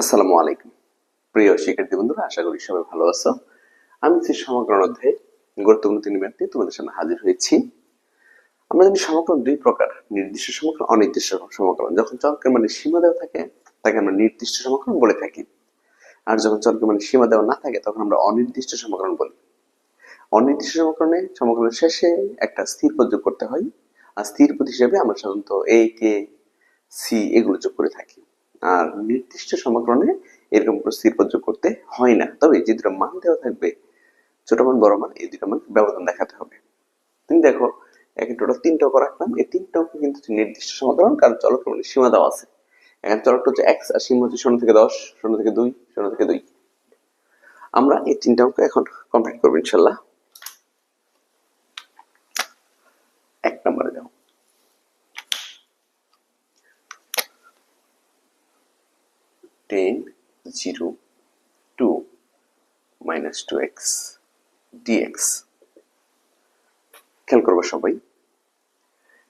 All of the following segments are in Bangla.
আসসালামু আলাইকুম। প্রিয় শিক্ষার্থী বন্ধুরা, আশা করি সবাই ভালো আছো। আমি যে সমগ্রণ অধ্যায়ে গুরুত্বপূর্ণ তিন ব্যাপ্তি তোমাদের সামনে হাজির হয়েছি। আমরা জানি সমগ্রণ দুই প্রকার নির্দিষ্ট সমগ্র অনির্দিষ্ট সমগ্রণ যখন চলকের মানে সীমা দেওয়া থাকে, তাকে আমরা নির্দিষ্ট সমগ্রণ বলে থাকি। আর যখন চলকের মানে সীমা দেওয়া না থাকে, তখন আমরা অনির্দিষ্ট সমগ্রণ বলি। অনির্দিষ্ট সমগ্রণে সমগ্রণের শেষে একটা স্থির পদ যোগ করতে হয়। আর স্থির পদ হিসেবে আমরা সাধারণত এ কে সি এগুলো যোগ করে থাকি। আর নির্দিষ্ট সমগ্রণে এরকম কোনো স্থির পদ যোগ করতে হয় না। তবে যে দুটো মান দেওয়া থাকবে, ছোট মান, বড় মান, এই দুটো মান ব্যবধান দেখাতে হবে। তুমি দেখো এখানে টোটাল তিনটা অঙ্ক রাখলাম। এই তিনটা অঙ্ক কিন্তু নির্দিষ্ট সমগ্রণ, কারণ চলক মানে সীমা দেওয়া আছে। এখানে চলকটা হচ্ছে এক্স আর সীমা হচ্ছে শূন্য থেকে দশ, শূন্য থেকে দুই, শূন্য থেকে দুই। আমরা এই তিনটা অঙ্ক এখন কমপ্লিট করব ইনশাল্লাহ। এক নম্বরে যাও ten zero to minus two x dx. খেয়াল করব সবাই,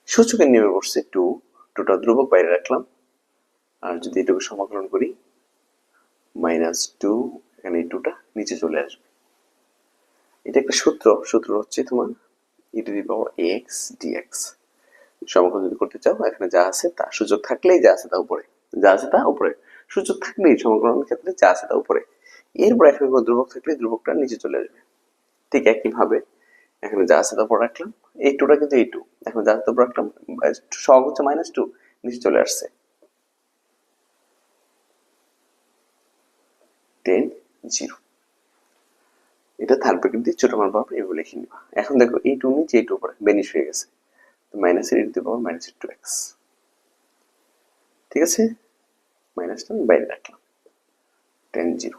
সূচকের নেমে বসছে টু, টুটা ধ্রুবক বাইরে রাখলাম। আর যদি এটুকু সমাকলন করি, মাইনাস টু, এখানে টুটা নিচে চলে আসবে। এটা একটা সূত্র সূত্র হচ্ছে তোমার e to the power x dx সমাকলন যদি করতে চাও, এখানে যা আছে তা সুযোগ থাকলেই যা আছে তা উপরে, যা আছে তা উপরে। সুযোগ থাকলেই সমাকলনের ক্ষেত্রে যা আছে তা উপরে। এরপর এখানে কোনো ধ্রুবক থাকলে ধ্রুবকটা নিচে চলে আসবে। ঠিক একইভাবে এখানে যা আছে তা উপর রাখলাম। এই টুটা কিন্তু এই টু এখন যা তা রাখলাম সহগ হচ্ছে মাইনাস টু নিচে চলে আসছে। টেন জিরো এটা থার্ড দিয়ে ছোট মান এভাবে লিখে নিবা। এখন দেখো, এই টু নিচে, এই টু উপরে বেনিশ হয়ে গেছে। তো মাইনাসের এই টু মাইনাস টু এক্স ঠিক আছে? মাইনাসটা আমি বাইরে রাখলাম টেন জিরো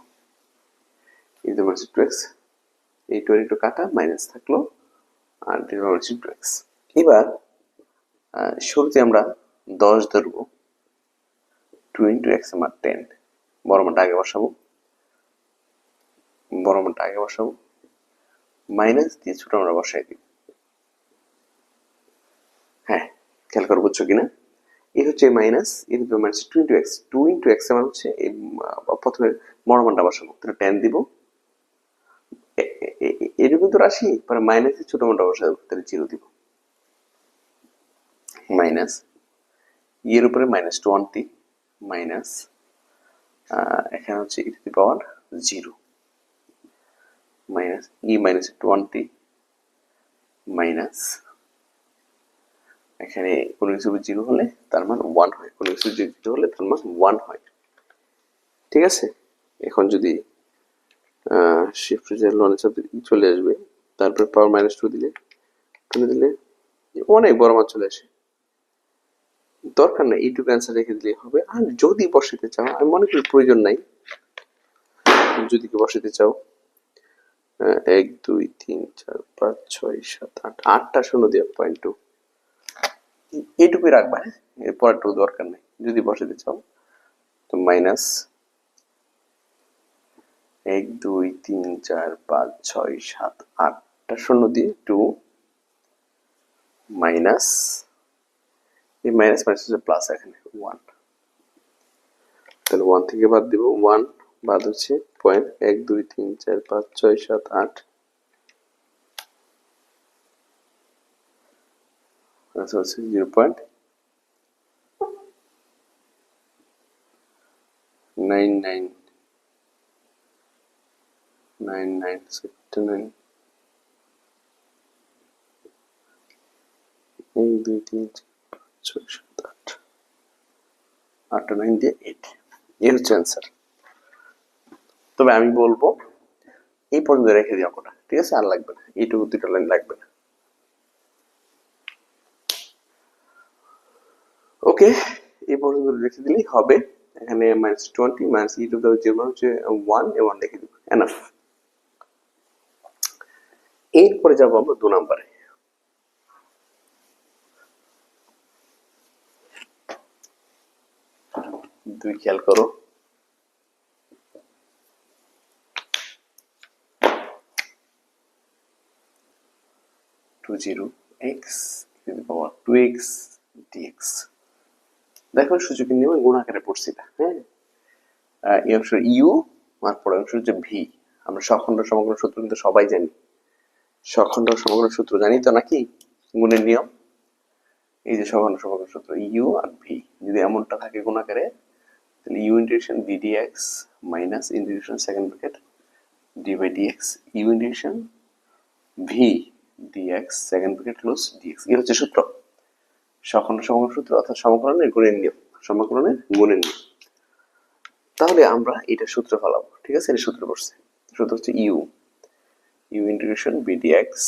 তো মাইনাস টু এক্স এই টু একটু কাটা মাইনাস থাকল আর দুই মাইনাস টু এক্স এবার শুরুতে আমরা দশ ধরবো টু ইন্টু এক্স আমার টেন বড় মানটা আগে বসাবো বড় মানটা আগে বসাবো মাইনাস দিয়ে ছোট আমরা বসাই দিই। হ্যাঁ খেয়াল করে বুঝছ কিনা? এই হচ্ছে মাইনাস এই হচ্ছে minus two into x two into x আমার হচ্ছে প্রথমে বড় মানটা বসাবো তাহলে টেন দিব। এ- এ- এ- এটুকু তো রাশি, পরে মাইনাসে ছোট মানটা বসাবো তাহলে জিরো দিব। মাইনাস এর উপরে মাইনাস টোয়েন্টি মাইনাস এখানে হচ্ছে e the power zero minus e minus twenty minus এখানে কোনো কিছু জিরো হলে তার মান ওয়ান হয়। কোনো কিছু জিরো হলে তার মান ওয়ান হয়। ঠিক আছে? এখন যদি শিফট সাথে চলে আসবে, তারপরে পাওয়ার মাইনাস টু দিলে এখানে দিলে অনেক বড় মান চলে আসে। দরকার নাই, এইটুকু অ্যান্সার রেখে দিলেই হবে। আর যদি বসাতে চাও, আমি মনে করি প্রয়োজন নাই। যদি কি বসাতে চাও এক, দুই, তিন, চার, পাঁচ, ছয়, সাত, আট, আটটা শূন্য দিয়ে পয়েন্ট টু এইটুকুই রাখবা হ্যাঁ? এর পরেরটুকু দরকার নেই। যদি বসাতে চাও, তো মাইনাস এক, দুই, তিন, চার, পাঁচ, ছয়, সাত, আটটা শূন্য দিয়ে টু মাইনাস এই মাইনাস মাইনাস হচ্ছে প্লাস এখানে ওয়ান তাহলে ওয়ান থেকে বাদ দিব ওয়ান বাদ হচ্ছে পয়েন্ট এক, দুই, তিন, চার, পাঁচ, ছয়, সাত, আট। আচ্ছা হচ্ছে zero point nine nine nine nine seventy nine এক দুই তিন চার পাঁচ ছয় সাত আট আটটা নাইন দিয়ে এইট এই হচ্ছে অ্যান্সার তবে আমি বলব এই পর্যন্ত রেখে দিও অঙ্কটা ঠিক আছে আর লাগবে না এইটুকু দুটো লাইন লাগবে না ওকে, এই পর্যন্ত রেখে দিলেই হবে। এখানে minus twenty minus e to the zero হচ্ছে ওয়ান এ ওয়ান লিখে দিব। এনাফ এরপরে যাব আমরা দু নম্বরে। দুই খেয়াল করো। Two zero x power two x dx দেখো সুযোগের নিয়মে গুণ আকারে পড়ছি না হ্যাঁ? এই অংশ ইউ, আর পরের অংশ হচ্ছে ভি। আমরা সখণ্ড সমগ্র সূত্র কিন্তু সবাই জানি। সখণ্ড সমগ্র সূত্র জানি তো নাকি? গুণের নিয়ম। এই যে সখণ্ড সমগ্র সূত্র, ইউ আর ভি। যদি এমনটা থাকে গুণ আকারে, তাহলে u integration d d x minus integration second bracket d by d x. U integration v dx second bracket close dx এই হচ্ছে সূত্র। সমগ্র সূত্র অর্থাৎ সমকলনের গুণের নিয়ম। সমকলনের গুণের নিয়ম। তাহলে আমরা এটা সূত্র ফলাবো, ঠিক আছে? এটা সূত্র পড়ছে। সূত্র হচ্ছে u u integration v dx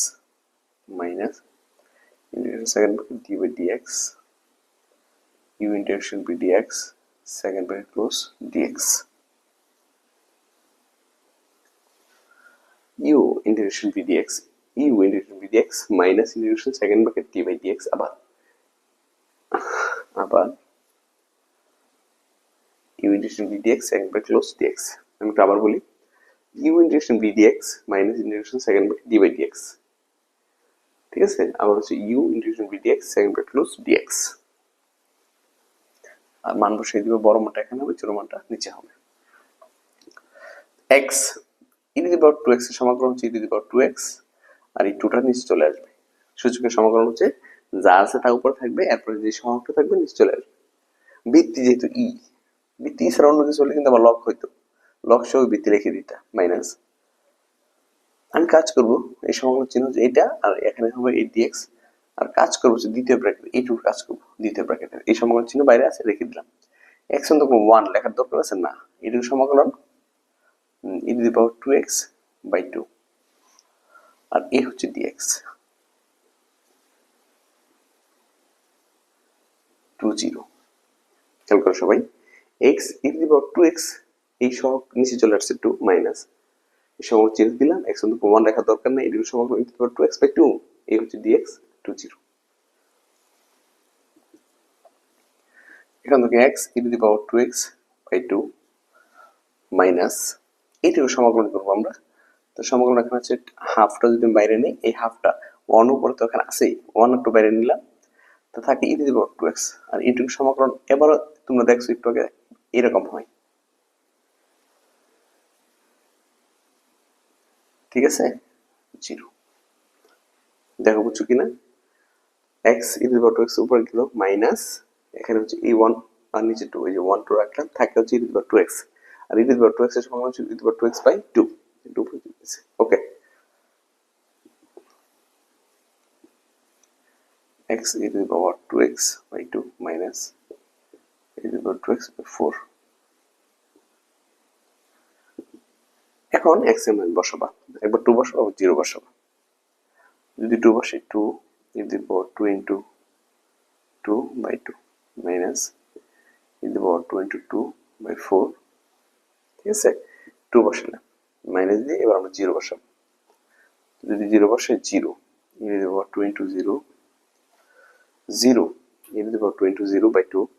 minus integration second bracket d by dx u integration v dx second bracket close d dx u integration v dx, u integration v dx minus integration second bracket d by dx আবার। আবার u integration dx second by আমি একটু আবার বলি, u second by dy dx ঠিক আবার হচ্ছে u integration dx second by close dx আর মান বড় মানটা এখানে হবে, ছোট মানটা নিচে হবে। x ইন দি পাওয়ার এর সমাকলন হচ্ছে ইন দি পাওয়ার আর এই টুটা নিচে চলে আসবে। সূচকের সমাকলন হচ্ছে যা আছে তা উপরে থাকবে, এরপরে যে সহগটা থাকবে নিচে চলে আসবে। বৃত্তি যেহেতু ই বৃত্তি ছাড়া অন্য কিছু হলে কিন্তু আমার লক হইতো। লক সহ বৃত্তি লিখে দিতা মাইনাস আমি কাজ করব, এই সমাকলন চিহ্ন হচ্ছে এটা আর এখানে হবে এই ডিএক্স আর কাজ করব হচ্ছে দ্বিতীয় ব্র্যাকেট এইটুকু কাজ করব, দ্বিতীয় ব্র্যাকেটের এই সমাকলন চিহ্ন বাইরে আছে, রেখে দিলাম। এক্স তো কোনো ওয়ান লেখার দরকার আছে? না। এটুকু সমাকলন e to the power two x by two আর এ হচ্ছে ডিএক্স টু জিরো খেয়াল করো সবাই। X e the power two x এই সহগ নিচে চলে আসছে টু মাইনাস এই সহগ চিহ্ন দিলাম এক্স কিন্তু প্রমাণ রাখার দরকার নেই এটির সহগ e the power two x by two এই হচ্ছে ডিএক্স টু জিরো এখান থেকে x e the power two x by two minus এইটুকু সমাকলন করব আমরা। তো সমাকলন এখানে হচ্ছে হাফটা যদি বাইরে নিই, এই হাফটা ওয়ান উপরে তো এখানে আছেই ওয়ান একটু বাইরে নিলাম। তো থাকে ই দিব টু এক্স আর এইটুকু সমাকলন এবারও তোমরা দেখছ একটু আগে, এরকম হয়। ঠিক আছে? জিরো। দেখো, বুঝছ কিনা এক্স ই দিব টু এক্স উপরে গেল মাইনাস এখানে হচ্ছে এই ওয়ান আর নিচে টু এই যে ওয়ান টু রাখলাম থাকে হচ্ছে ই দিব টু এক্স আর ই দিব টু এক্সের সমান হচ্ছে ই দিব two x by two two okay x e to the power 2x by 2 minus e to the power 2x by 4 এখন x এর মান বসাবা একবার 2 বসাবা আবার 0 বসাবা যদি 2 বসে 2 e to the power 2 into 2 by 2 minus e to the power 2 into 2 by 4 ঠিক আছে 2 বসালাম মাইনাস দিয়ে এবার আমরা 0 বসাবো যদি 0 বসে 0 e to the power 2 into 0 0 e to the power 2 into 0 by 2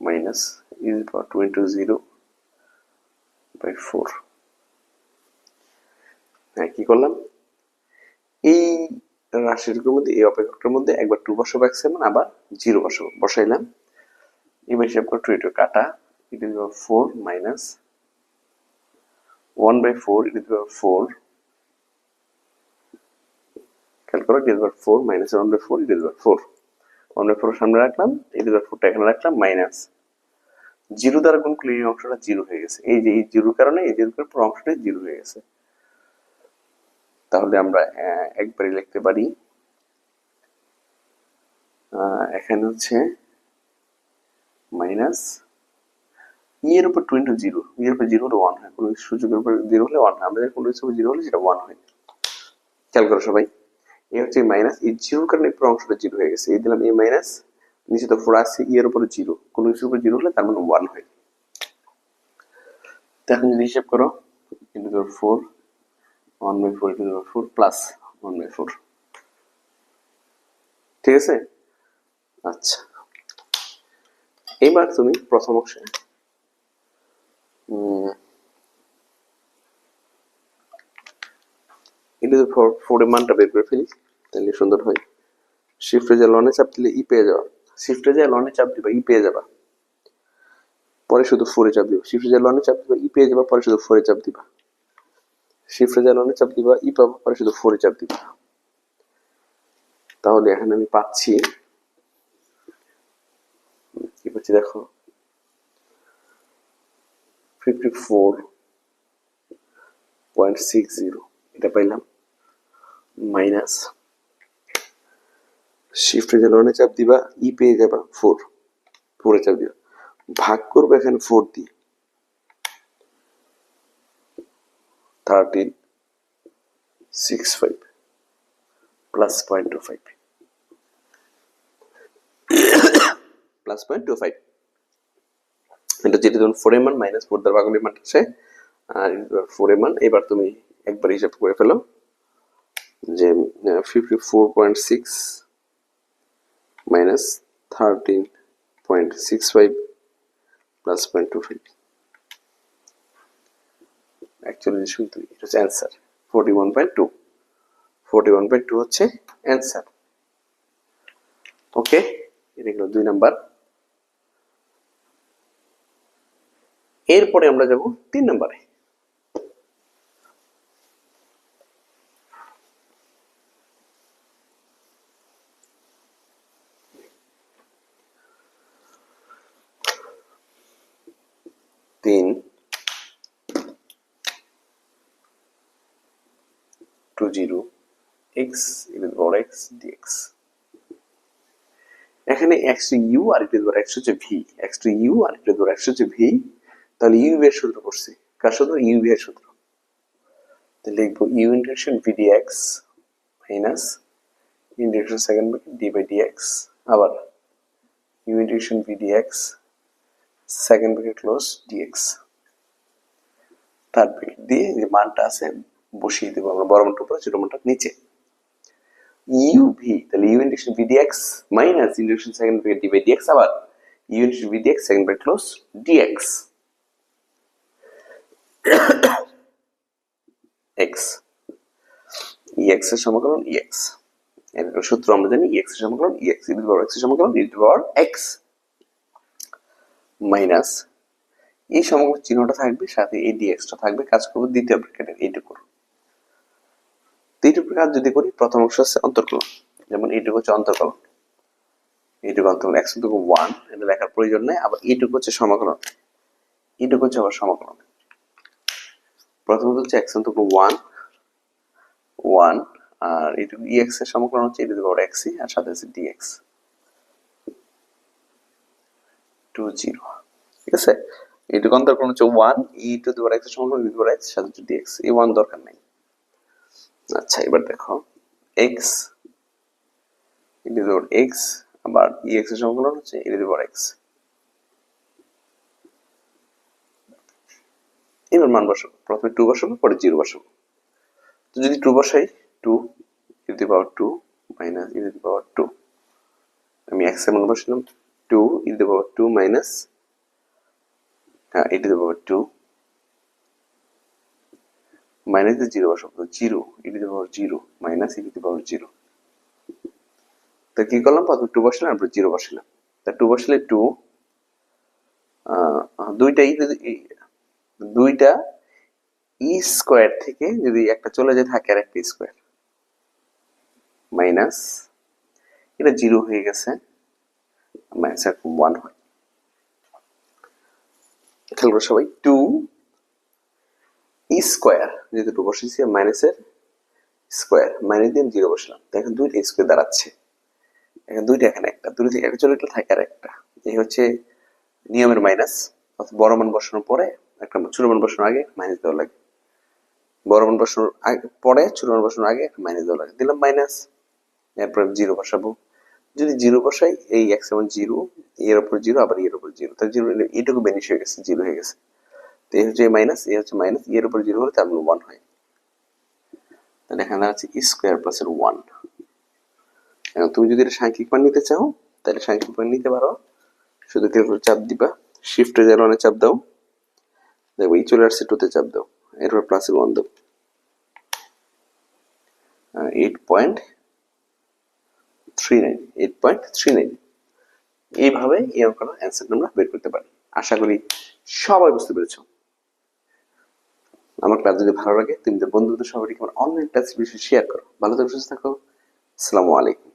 minus e to the power 2 into 0 by 4 হ্যাঁ কি করলাম? এই রাশিটির মধ্যে, এই অপেক্ষকটার মধ্যে একবার টু বসাবো মান আবার জিরো বসাবো, বসাইলাম। এবার হিসাব করে টু ইটু কাটা it is four minus one by four it is four খেয়াল করো it is four minus one by four it is four one by four সামনে রাখলাম ইট ইজ ফোরটা এখানে রাখলাম মাইনাস জিরো দ্বারা গুণ করলে এই অংশটা জিরো হয়ে গেছে। এই যে এই জিরোর কারণে এই জিরোর পুরো অংশটাই জিরো হয়ে গেছে। তাহলে আমরা আহ, একবারই লিখতে পারি এখানে হচ্ছে মাইনাস ই এর উপর টু ইন্টু জিরো ই এর উপর জিরো হলে ওয়ান হয় কোনো সূচকের উপর জিরো হলে ওয়ান হয়। আমাদের কোনো উপর জিরো হলে সেটা ওয়ান হয়। খেয়াল করো সবাই। এ হচ্ছে মাইনাস এই জিরোর কারণে পুরো অংশটা জিরো হয়ে গেছে। এই দিলাম এ মাইনাস নিচে তো ফোর আসছে ই এর উপরে জিরো কোনো কিছুর উপর জিরো হলে তার মানে ওয়ান হয় এখন যদি হিসাব করো into four one by four into four plus one by four ঠিক আছে? আচ্ছা। এবার তুমি প্রথম অংশে ইন্টু ফোর ফোরের মানটা বের করে ফেলি। তাহলে সুন্দর হয়। শিফটে যা লনে চাপ দিলে ই পেয়ে যাওয়া শিফটে যা লনে চাপ দিবা ই পেয়ে যাবা। পরে শুধু ফোরে চাপ দিবা। শিফট রেজাল্ট ওয়ানে চাপ দিবা ই পেয়ে যাবা, পরে শুধু ফোরে চাপ দিবা। শিফট রেজাল্ট ওয়ানে চাপ দিবা ই পাবা, পরে শুধু ফোরে চাপ দিবা। তাহলে এখানে আমি পাচ্ছি। কি পাচ্ছি দেখো? Fifty four point six zero এটা পাইলাম। মাইনাস শিফট রেজাল্ট ওয়ানে চাপ দিবা ই পেয়ে যাবা ফোর ফোরে চাপ দিবা। ভাগ করব এখানে ফোর দিয়ে। Thirteen six five plus point two five plus point two five এটা যেটা ধরুন ফোর এর মান মাইনাস ফোর দ্বারা ভাগলের মান আছে আর ফোর এর মান এবার তুমি একবার হিসাব করে ফেলো যে ফিফটি ফোর পয়েন্ট সিক্স এটা হচ্ছে answer forty one point two forty one point two হচ্ছে অ্যান্সার ওকে এটা গেল দুই নাম্বার। এরপরে আমরা যাব তিন নম্বরে। তিন টু জিরো এক্স ইকুয়াল বড় এক্স ডিএক্স এখানে এক্স টু ইউ আর ইকুয়াল বড় এক্স হচ্ছে ভি এক্স টু ইউ আর ইকুয়াল বড় এক্স হচ্ছে ভি তাহলে ইউ এর সূত্র করছি। কার সূত্র? ইউ এর সূত্র। লিখব u integration v dx minus integration second bracket d by dx আবার u integration v dx second bracket close dx third bracket দিয়ে যে মানটা আছে, বসিয়ে দেবো আমরা বড় মানটা উপরে, ছোট মানটা নিচে। ইউ ভি তাহলে u integration v dx minus integration second bracket d dx আবার u integration v dx second bracket close dx x e x এর সমীকরণ ইএক্স এর সূত্র আমরা জানি ইএক্স এর সমীকরণ ইএক্স ই টু পাওয়ার এক্সের সমীকরণ e to power x minus এই সমগ্র চিহ্নটা থাকবে, সাথে এই ডিএক্সটা থাকবে, কাজ করব দ্বিতীয় ব্র্যাকেটের এইটুকুর। দ্বিতীয় কাজ যদি করি, প্রথম অংশ হচ্ছে অন্তর্কলন, যেমন এইটুকু হচ্ছে অন্তর্কলন, এইটুকু অন্তর্কলন এক্স টুকু ওয়ান এটা লেখার প্রয়োজন নেই, আবার এইটুকু হচ্ছে সমাকলন, এইটুকু হচ্ছে আবার সমাকলন। প্রথমত হচ্ছে এক্স অন্তর্কলন ওয়ান ওয়ান আর এইটুকু ইএক্স এর সমাকলন হচ্ছে এটা পাওয়ার এক্সি আর সাথে আছে ডিএক্স টু জিরো ঠিক আছে? এইটুকু অন্তর্কলন হচ্ছে one e to the power x সমাকলন ই টু এক্স সাথে হচ্ছে ডিএক্স এই ওয়ান দরকার নাই। আচ্ছা এবার দেখো। এক্স ই এক্স আবার ই এক্সের হচ্ছে ই দি পাওয়ার এক্স এবার মান বসাবো। প্রথমে টু বসাবো, পরে জিরো বসাবো। তো যদি টু বসাই two e power two minus e power two আমি এক্সের মান বসালাম। Two e to the power two minus হ্যাঁ e to the power two minus দিয়ে জিরো বসাবো zero e to the power zero minus e to the power zero তো কি করলাম? প্রথমে টু বসালাম তারপর জিরো বসালাম। তা টু বসালে টু দুইটা ই দুইটা ই স্কোয়ার থেকে যদি একটা চলে যায়, থাকে আর একটা স্কোয়ার মাইনাস এটা জিরো হয়ে গেছে। মাইনাস ওয়ান হয় খেয়াল সবাই টু ই স্কোয়ার যেহেতু টু বসেছি মাইনাসের স্কোয়ার মাইনাস দিয়ে জিরো বসলাম দেখেন দুইটা স্কোয়ার দাঁড়াচ্ছে এখানে দুইটা এখানে একটা দুটো থেকে একটা থাকে আর একটা এই হচ্ছে নিয়মের মাইনাস অর্থাৎ বড় মান বসানোর পরে একটা ছোট মান বসানোর আগে মাইনাস দেওয়া লাগে বড় মান বসানোর আগে পরে ছোট মান বসানোর আগে একটা মাইনাস দেওয়া লাগে দিলাম মাইনাস এরপরে জিরো বসাবো যদি জিরো বসাই, এই এক্স এমন জিরো, এর উপর জিরো, আবার এর উপর জিরো। তাহলে জিরো এইটুকু বেনিশ হয়ে গেছে, জিরো হয়ে গেছে। তো এই হচ্ছে মাইনাস এই হচ্ছে মাইনাস এর উপর জিরো হলে তার ওয়ান হয়। তাহলে এখানে আছে স্কোয়ার প্লাস এর ওয়ান এখন তুমি যদি এটা সাংখ্যিক মান নিতে চাও, তাহলে সাংখ্যিক মান নিতে পারো। শুধু ক্যালকুলেটর চাপ দিবা? শিফট রেজার ওয়ানে চাপ দাও। দেখো, এই চলে আসছে টুতে চাপ দাও। এরপর প্লাসের ওয়ান দাও। Eight point three nine eight point three nine এইভাবে এই অঙ্কটা অ্যান্সার আমরা বের করতে পারি। আশা করি সবাই বুঝতে পেরেছ। আমার ক্লাস যদি ভালো লাগে, তুমি বন্ধুদের সবাইকে আমার অনলাইন ক্লাস বিষয়ে শেয়ার করো। ভালো থাকো, সুস্থ থাকো। আসসালামু আলাইকুম।